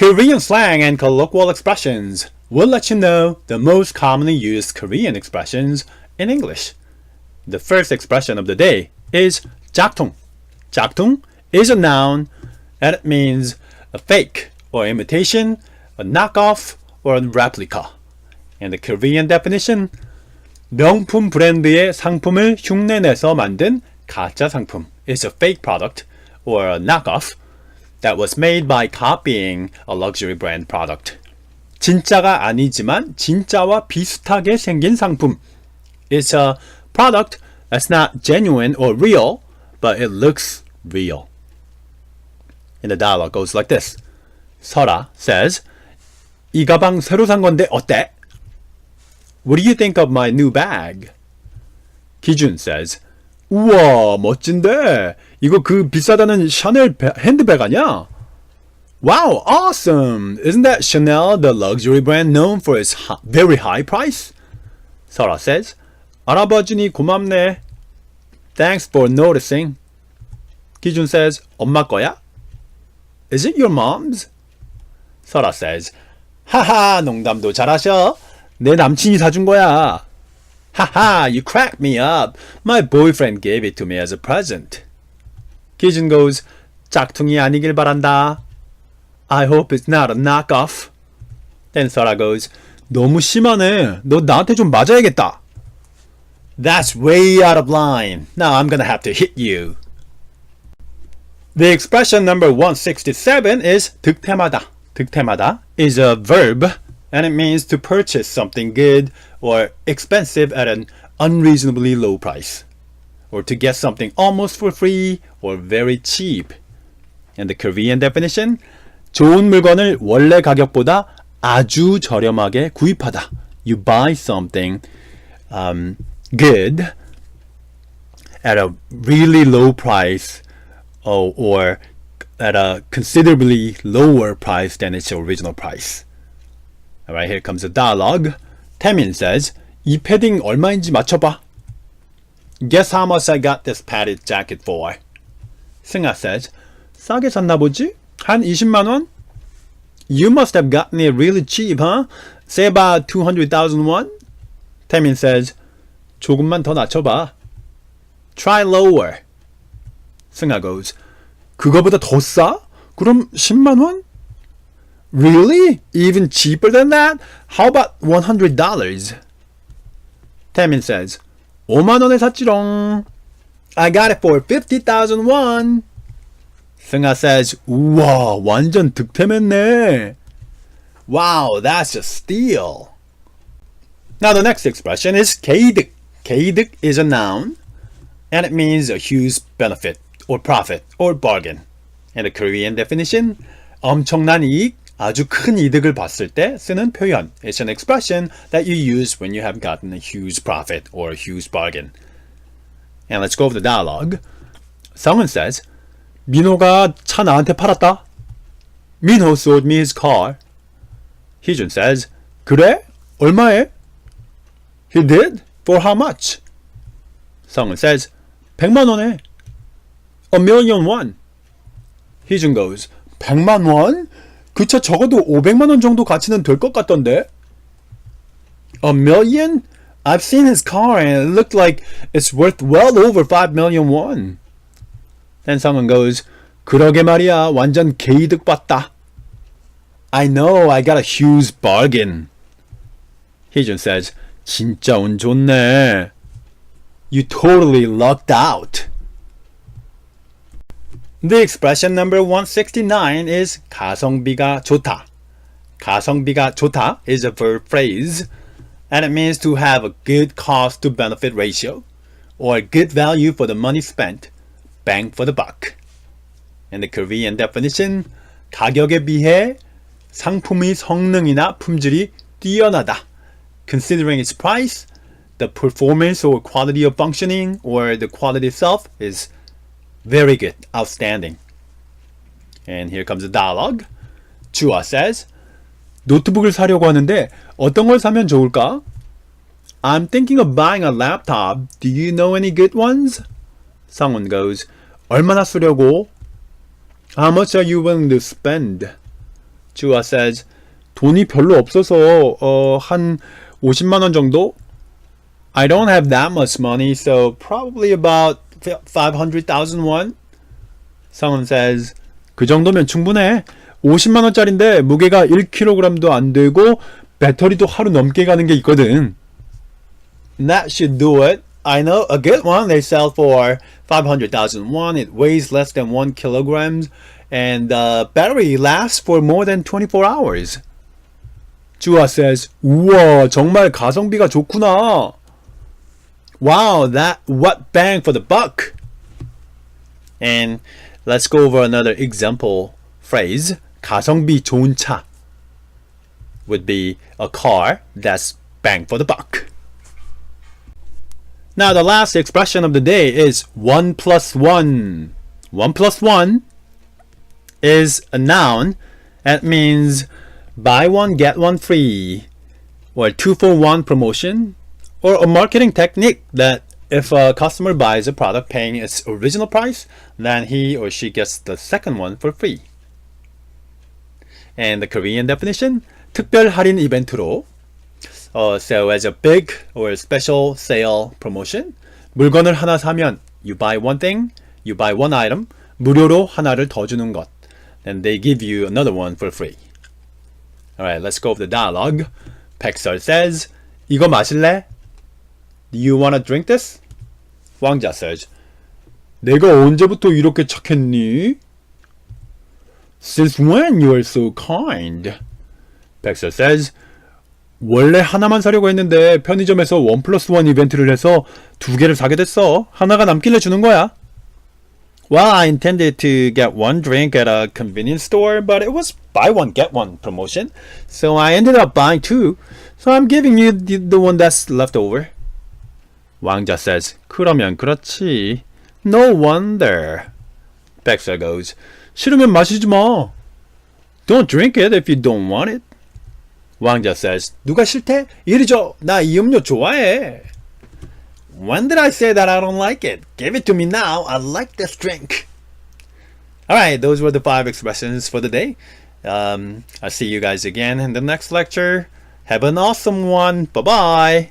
Korean slang and colloquial expressions will let you know the most commonly used Korean expressions in English. The first expression of the day is 짝퉁. 짝퉁 is a noun and it means a fake or imitation, a knockoff, or a replica. And the Korean definition 명품 브랜드의 상품을 흉내내서 만든 가짜 상품 is a fake product or a knockoff that was made by copying a luxury brand product. 진짜가 아니지만 진짜와 비슷하게 생긴 상품. It's a product that's not genuine or real, but it looks real. And the dialogue goes like this. 설아 says, 이 가방 새로 산 건데 어때? What do you think of my new bag? 기준 says, 우와, 멋진데. 이거 그 비싸다는 샤넬 배- 핸드백 아니야? Wow, awesome! Isn't that Chanel the luxury brand known for its very high price? 설아 says, 알아봐주니 고맙네. Thanks for noticing. 기준 says, 엄마 거야? Is it your mom's? 설아 says, 하하, 농담도 잘하셔. 내 남친이 사준 거야. 하하, you cracked me up. My boyfriend gave it to me as a present. 기준 goes, 짝퉁이 아니길 바란다. I hope it's not a knockoff. Then 설아 goes, 너무 심하네. 너 나한테 좀 맞아야겠다. That's way out of line. Now I'm gonna have to hit you. The expression number 167 is 득템하다. 득템하다 is a verb and it means to purchase something good or expensive at an unreasonably low price or to get something almost for free or very cheap. And the Korean definition 좋은 물건을 원래 가격보다 아주 저렴하게 구입하다. You buy something um, good at a really low price or, or at a considerably lower price than its original price. Alright, here comes the dialogue. Taemin says, 이 패딩 얼마인지 맞춰봐. Guess how much I got this padded jacket for? 승아 says, 싸게 샀나 보지? 한 20만 원? You must have gotten it really cheap, huh? Say about 200,000 won? Taemin says, 조금만 더 낮춰봐. Try lower. 승아 goes, 그거보다 더 싸? 그럼 10만 원? Really? Even cheaper than that? How about $100? Taemin says, 5만 원에 샀지롱. I got it for 50,000 won. 승아 says, 우와, 완전 득템했네. Wow, that's a steal. Now the next expression is 개이득. 개이득 is a noun and it means a huge benefit or profit or bargain. And the Korean definition, 엄청난 이익, 아주 큰 이득을 봤을 때 쓰는 표현. It's an expression that you use when you have gotten a huge profit or a huge bargain. And let's go over the dialogue. 성은 says, 민호가 차 나한테 팔았다. 민호 sold me his car. 희준 says, 그래? 얼마에? He did? For how much? 성은 says, 100만 원에. A million won. 희준 goes, 100만 원? 그 차 적어도 500만 원 정도 가치는 될 것 같던데. A million? I've seen his car and it looked like it's worth well over 5 million won. Someone goes, 그러게 말이야, 완전 개이득 봤다. I know, I got a huge bargain. 희준 says, 진짜 운 좋네. You totally lucked out. The expression number 169 is 가성비가 좋다. 가성비가 좋다 is a verb phrase and it means to have a good cost to benefit ratio or a good value for the money spent, bang for the buck. In the Korean definition, 가격에 비해 상품의 성능이나 품질이 뛰어나다. Considering its price, the performance or quality of functioning or the quality itself is very good, outstanding. And here comes the dialogue. 주아 says, 노트북을 사려고 하는데 어떤 걸 사면 좋을까? I'm thinking of buying a laptop. Do you know any good ones? Someone goes, 얼마나 쓰려고? How much are you willing to spend? 주아 says 돈이 별로 없어서 어, 한 50만 원 정도? I don't have that much money, so probably about 500,000 won. Someone says 그 정도면 충분해. 50만 원짜리인데 무게가 1kg도 안 되고 배터리도 하루 넘게 가는 게 있거든. That should do it. I know a good one they sell for 500,000 won. It weighs less than 1 kilograms and the battery lasts for more than 24 hours. 주아 says, 우와, 정말 가성비가 좋구나. Wow, that what bang for the buck. And let's go over another example phrase. 가성비 좋은 차 would be a car that's bang for the buck. Now the last expression of the day is one plus one. One plus one is a noun. That means buy one get one free, or two for one promotion, or a marketing technique that if a customer buys a product paying its original price, then he or she gets the second one for free. And the Korean definition, 특별 할인 이벤트로 uh, so as a big or special sale promotion, 물건을 하나 사면 you buy one thing, you buy one item, 무료로 하나를 더 주는 것. And they give you another one for free. Alright, let's go over the dialogue. 백설 says, 이거 마실래? You wanna drink this? 왕자 says, 내가 언제부터 이렇게 착했니? Since when you are so kind? 백설 says, 원래 하나만 사려고 했는데 편의점에서 원 플러스 원 이벤트를 해서 두 개를 사게 됐어. 하나가 남길래 주는 거야. Well, I intended to get one drink at a convenience store, but it was buy one get one promotion. So I ended up buying two. So I'm giving you the, the one that's left over. 왕자 says, 그러면 그렇지. No wonder. 백설 goes, 싫으면 마시지 마. Don't drink it if you don't want it. 왕자 says, 누가 싫대? 이리 줘. 나 이 음료 좋아해. When did I say that I don't like it? Give it to me now. I like this drink. Alright, those were the five expressions for the day. Um, I'll see you guys again in the next lecture. Have an awesome one. Bye bye.